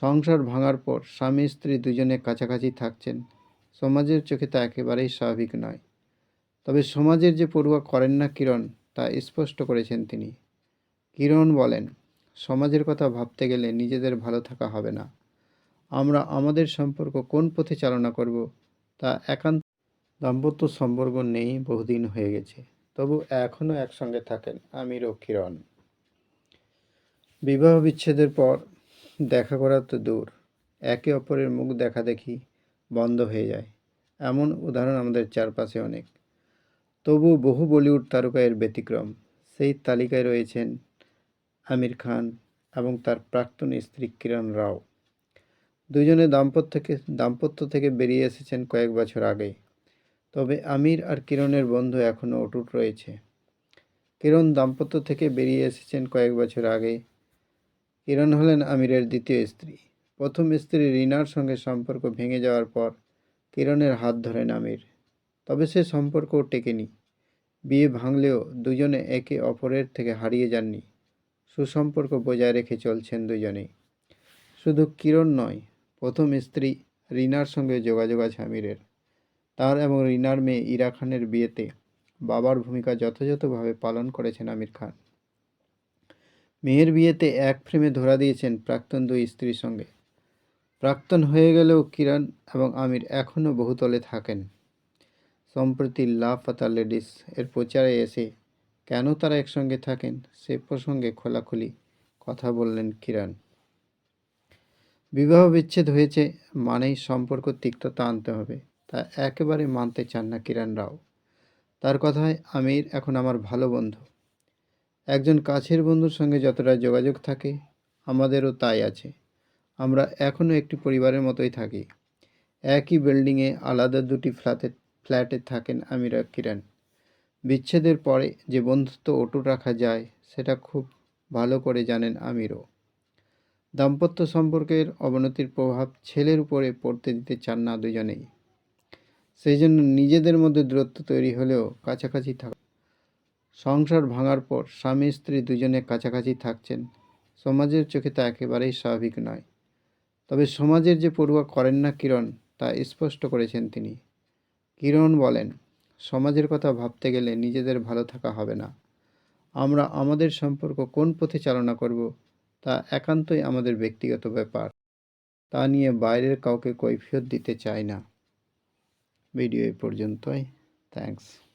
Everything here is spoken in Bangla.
সংসার ভাঙার পর স্বামী স্ত্রী দুজনে কাছাকাছি থাকছেন। সমাজের চোখে তা একেবারেই স্বাভাবিক নয়। তবে সমাজের যে পড়ুয়া করেন না কিরণ, তা স্পষ্ট করেছেন তিনি। কিরণ বলেন, সমাজের কথা ভাবতে গেলে নিজেদের ভালো থাকা হবে না। আমরা আমাদের সম্পর্ক কোন পথে চালনা করব, তা একান্ত দাম্পত্য সম্পর্ক নেই, বহুদিন হয়ে গেছে। তবু এখনও একসঙ্গে থাকেন আমির ও কিরণ। বিবাহ বিচ্ছেদের পর দেখা করা তো দূর। একে অপরের মুখ দেখা দেখি বন্ধ হয়ে যায়। এমন উদাহরণ আমাদের চারপাশে অনেক। তবু বহু বলিউড তারকা এর ব্যতিক্রম। সেই তালিকায় রয়েছেন আমির খান এবং তার প্রাক্তন স্ত্রী কিরণ রাও। দুজনে দাম্পত্য থেকে দাম্পত্য থেকে বেরিয়ে এসেছেন কয়েক বছর আগে। তবে আমির আর কিরণের বন্ধু এখনও অটুট রয়েছে। কিরণ দাম্পত্য থেকে বেরিয়ে এসেছেন কয়েক বছর আগে কিরণ হলেন আমিরের দ্বিতীয় স্ত্রী। প্রথম স্ত্রী রিনার সঙ্গে সম্পর্ক ভেঙে যাওয়ার পর কিরণের হাত ধরেন আমির। তবে সে সম্পর্কও টেকেনি। বিয়ে ভাঙলেও দুজনে একে অপরের থেকে হারিয়ে যাননি। সুসম্পর্ক বজায় রেখে চলছেন দুজনেই। শুধু কিরণ নয়, প্রথম স্ত্রী রিনার সঙ্গে যোগাযোগ আছে আমিরের। তার এবং রিনার মেয়ে ইরা খানের বিয়েতে বাবার ভূমিকা যথাযথভাবে পালন করেছেন আমির খান। মেয়ের বিয়েতে এক ফ্রেমে ধরা দিয়েছেন প্রাক্তন দুই স্ত্রীর সঙ্গে। প্রাক্তন হয়ে গেলেও কিরণ এবং আমির এখনও বহুতলে থাকেন। সম্প্রতি লা লাফাতা লেডিস এর প্রচারে এসে কেন তারা একসঙ্গে থাকেন সে প্রসঙ্গে খোলাখুলি কথা বললেন কিরণ। বিবাহ বিচ্ছেদ হয়েছে মানেই সম্পর্ক তিক্ততা আনতে হবে, তা একেবারে মানতে চান না কিরণ রাও। তার কথায়, আমির এখন আমার ভালো বন্ধু। একজন কাছের বন্ধুর সঙ্গে যতটা যোগাযোগ থাকে, আমাদেরও তাই আছে। আমরা এখনও একটি পরিবারের মতোই থাকি। একই বিল্ডিংয়ে আলাদা দুটি ফ্ল্যাটে ফ্ল্যাটে থাকেন আমির কিরণ। বিচ্ছেদের পরে যে বন্ধুত্ব অটুট রাখা যায়, সেটা খুব ভালো করে জানেন আমিরও। দাম্পত্য সম্পর্কের অবনতির প্রভাব ছেলের উপরে পড়তে দিতে চান না দুজনেই। সেই জন্য নিজেদের মধ্যে দূরত্ব তৈরি হলেও কাছাকাছি থাকা সংসার ভাঙার পর স্বামী স্ত্রী দুজনে কাছাকাছি থাকছেন। সমাজের চোখে তা একেবারেই স্বাভাবিক নয়। তবে সমাজের যে পড়ুয়া করেন না কিরণ, তা স্পষ্ট করেছেন তিনি। কিরণ বলেন, সমাজের কথা ভাবতে গেলে নিজেদের ভালো থাকা হবে না। আমরা আমাদের সম্পর্ক কোন পথে চালনা করব, তা একান্তই আমাদের ব্যক্তিগত ব্যাপার। তা নিয়ে বাইরের কাউকে কৈফিয়ত দিতে চাই না। ভিডিও এই পর্যন্তই। থ্যাঙ্কস।